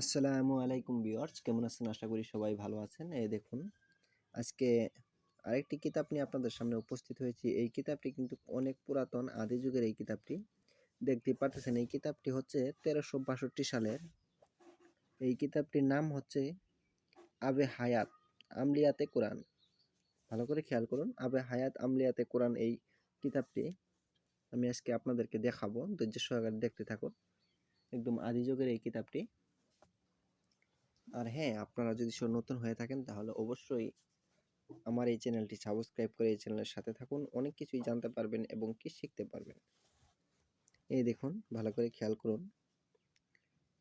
আসসালামু আলাইকুম ভিউয়ার্স, কেমন আছেন? আশা করি সবাই ভালো আছেন। এই দেখুন, আজকে আরেকটি কিতাব নিয়ে আপনাদের সামনে উপস্থিত হয়েছি। এই কিতাবটি কিন্তু অনেক পুরাতন, আদি যুগের এই কিতাবটি। দেখতে পাচ্ছেন এই কিতাবটি হচ্ছে তেরোশো বাষট্টি সালের। এই কিতাবটির নাম হচ্ছে আবে হায়াত, আমলিয়াতে কোরআন। ভালো করে খেয়াল করুন, আবে হায়াত, আমলিয়াতে কোরআন এই কিতাবটি আমি আজকে আপনাদেরকে দেখাবো। ধৈর্য সহকারে দেখতে থাকুন। একদম আদি যুগের এই কিতাবটি। আর হ্যাঁ আপনারা যদি নতুন হয়ে থাকেন, তাহলে অবশ্যই আমার এই চ্যানেলটি সাবস্ক্রাইব করে এই চ্যানেলের সাথে থাকুন। অনেক কিছুই জানতে পারবেন এবং কি শিখতে পারবেন। এই দেখুন, ভালো করে খেয়াল করুন।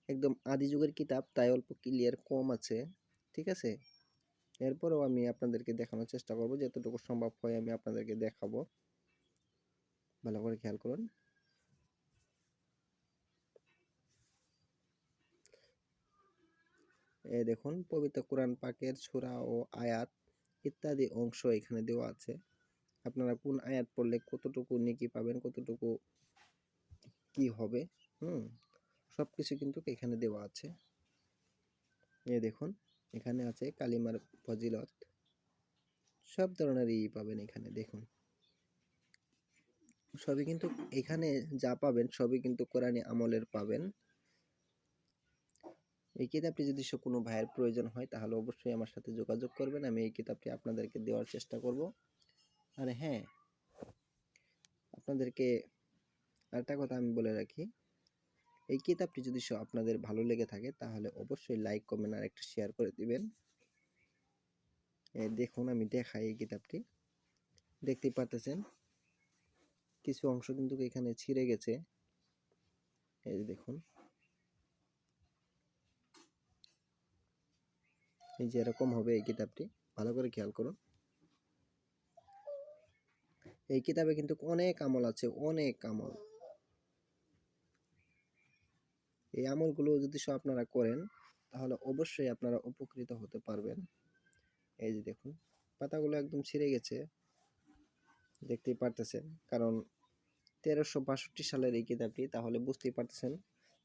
একদম আদি যুগের কিতাব, তাই অল্প ক্লিয়ার কম আছে, ঠিক আছে? এরপরেও আমি আপনাদেরকে দেখানোর চেষ্টা করব, যতটুকু সম্ভব হয় আমি আপনাদেরকে দেখাবো। ভালো করে খেয়াল করুন। এই দেখুন, পবিত্র কোরআন পাকের সূরা ও আয়াত ইত্যাদি অংশ এখানে দেওয়া আছে। আপনারা কোন আয়াত পড়লে কতটুকু নেকি পাবেন, কতটুকু কি হবে, হুম সব কিছু কিন্তু এখানে দেওয়া আছে। এই দেখুন, এখানে আছে কালিমার ফজিলত। সব ধরনের ই পাবেন এখানে, দেখুন। সবই কিন্তু এখানে যা পাবেন, সবই কিন্তু কোরআনী আমলের পাবেন। এই কিতাবটি যদি সে, কোনো ভাইয়ের প্রয়োজন হয়, তাহলে অবশ্যই আমার সাথে যোগাযোগ করবেন। আমি এই কিতাবটি আপনাদেরকে দেওয়ার চেষ্টা করব। আর হ্যাঁ আপনাদেরকে আরেকটা কথা আমি বলে রাখি। এই কিতাবটি যদি আপনাদের ভালো লেগে থাকে, তাহলে অবশ্যই লাইক, কমেন্ট আর একটা শেয়ার করে দিবেন। দেখুন, আমি দেখাই এই কিতাবটি। দেখতেই পারতেছেন? কিছু অংশ কিন্তু এখানে ছিঁড়ে গেছে। এই দেখুন। এই যে এরকম হবে এই কিতাবটি, ভালো করে খেয়াল করুন। এই কিতাবে কিন্তু অনেক আমল আছে, অনেক আমল। এই আমলগুলো যদি সব আপনারা করেন, তাহলে অবশ্যই আপনারা উপকৃত হতে পারবেন। এই যে দেখুন, পাতাগুলো একদম ছিঁড়ে গেছে। দেখতেই পারতেছেন, কারণ তেরোশো বাষট্টি সালের এই কিতাবটি, তাহলে বুঝতেই পারতেছেন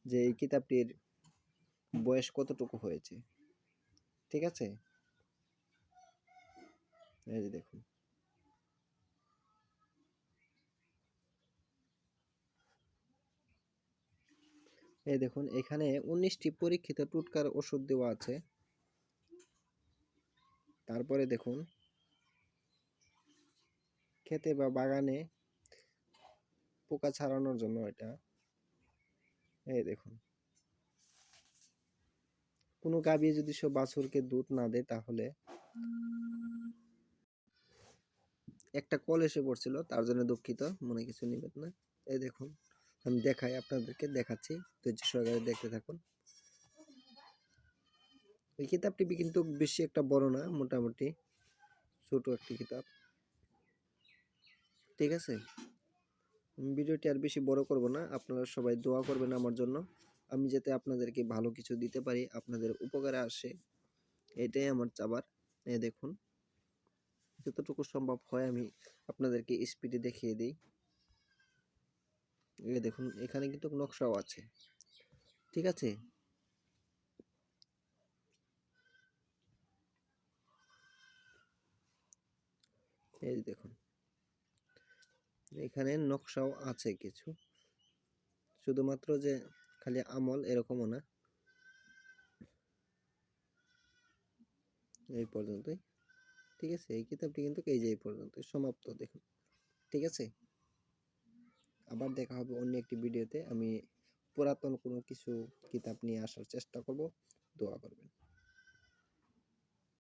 যে এই কিতাবটির বয়স কতটুকু হয়েছে। ঠিক আছে? এই যে দেখুন। এই দেখুন, এখানে উনিশটি পরীক্ষিত টুটকার ওষুধ দেওয়া আছে। তারপরে দেখুন, খেতে বা বাগানে পোকা ছাড়ানোর জন্য এটা। এই দেখুন। কোনো গাভী যদি সে বাছুরকে দুধ না দেয় তাহলে? একটা কল এসে পড়ছিল, তার জন্য দুঃখিত, মনে কিছু নিবেন না। এই দেখুন, আমি দেখাই আপনাদেরকে, দেখাচ্ছি, ধৈর্য সহকারে দেখতে থাকুন। এই কিতাবটি কিন্তু বেশি একটা বড় না, মোটামুটি ছোট একটি কিতাব। ঠিক আছে? ভিডিওটি আর বেশি বড় করব না, আপনারা সবাই দোয়া করবেন আমার জন্য। আমি যাতে আপনাদেরকে ভালো কিছু দিতে পারি, আপনাদের উপকারে আসে, এটাই আমার চাবার। এ দেখুন, যতটুকু সম্ভব হয় আমি আপনাদেরকে স্পিডে দেখিয়ে দিই। এ দেখুন, এখানে কিন্তু নকশাও আছে। ঠিক আছে? এই দেখুন, এখানে নকশাও আছে কিছু। শুধুমাত্র যে খালি আমল এরকমও না। এই পর্যন্তই। ঠিক আছে, এই কিতাবটি কিন্তু এই যে এই পর্যন্ত সমাপ্ত দেখুন। ঠিক আছে? আবার দেখা হবে অন্য একটি ভিডিওতে। আমি পুরাতন কোনো কিছু কিতাব নিয়ে আসার চেষ্টা করব। দোয়া করবেন।